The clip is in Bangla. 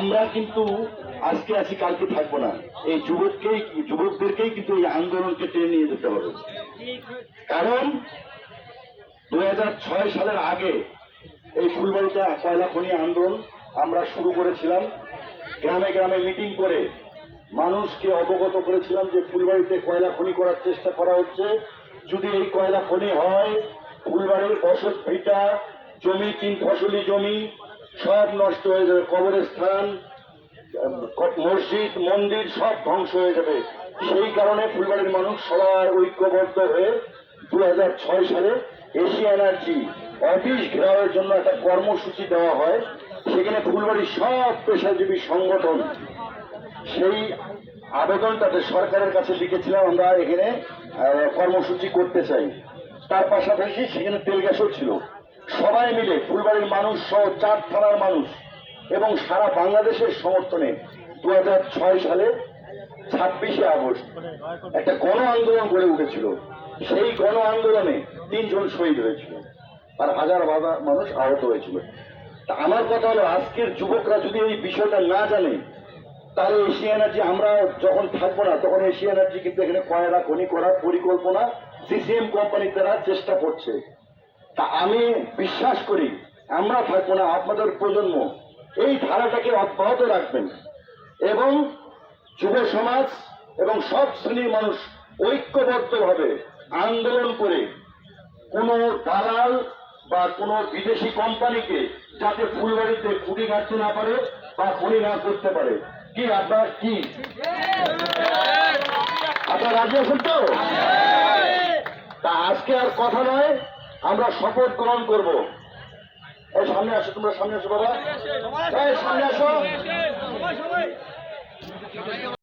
আমরা কিন্তু আজকে আছি, কালকে থাকব না। এই যুবককেই, যুবকদেরকেই কিন্তু এই আন্দোলনকে টেনে নিয়ে যেতে হবে। কারণ দু হাজার ছয় সালের আগে এই ফুলবাড়িতে কয়লা খনি আন্দোলন আমরা শুরু করেছিলাম। গ্রামে গ্রামে মিটিং করে মানুষকে অবগত করেছিলাম যে ফুলবাড়িতে কয়লা খনি করার চেষ্টা করা হচ্ছে। যদি এই কয়লা খনি হয়, ফুলবাড়ির বসত ভিটা, জমি, তিন ফসলি জমি সব নষ্ট হয়ে যাবে, কবরস্থান মসজিদ, মন্দির সব ধ্বংস হয়ে যাবে। সেই কারণে ফুলবাড়ির মানুষ সবার ঐক্যবদ্ধ হয়ে দু হাজার ছয় সালে এশিয়া এনার্জি অফিস ঘেরাওয়ের জন্য একটা কর্মসূচি দেওয়া হয়। সেখানে ফুলবাড়ির সব পেশাজীবী সংগঠন, সেই আবেদনটাতে সরকারের কাছে লিখেছিলাম, আমরা এখানে কর্মসূচি করতে চাই। তার পাশাপাশি সেখানে তেল গ্যাসও ছিল। সবাই মিলে ফুলবাড়ির মানুষ সহ চার থানার মানুষ এবং সারা বাংলাদেশের সমর্থনে দু সালে ছাব্বিশে আগস্ট একটা গণ আন্দোলন গড়ে উঠেছিল। সেই গণ আন্দোলনে তিনজন শহীদ হয়েছিল আর হাজার হাজার মানুষ আহত হয়েছিল। তা আমার কথা হলো, আজকের যুবকরা যদি এই বিষয়টা না জানে, তাহলে এশিয়া এনার্জি আমরা যখন থাকব না, তখন এশিয়া এনার্জি কিন্তু এখানে কয়লা খনি করার পরিকল্পনা, সিসিএম কোম্পানির দ্বারা চেষ্টা করছে। তা আমি বিশ্বাস করি, আমরা থাকব না আপনাদের প্রজন্ম। এই ধারাটাকে অব্যাহত রাখবেন। এবং যুব সমাজ এবং সব শ্রেণির মানুষ ঐক্যবদ্ধভাবে আন্দোলন করে কোনো দালাল বা কোনো বিদেশি কোম্পানিকে যাতে ফুলবাড়িতে খুঁটি কাটতে না পারে বা খনি না করতে পারে। কি আপনার কি? আপনার রাজি আছেন তো? তা আজকে আর কথা নয়। আমরা শপথ গ্রহণ করব। এই সামনে আসো তোমরা সামনে আসো বাবা। সামনে আসো।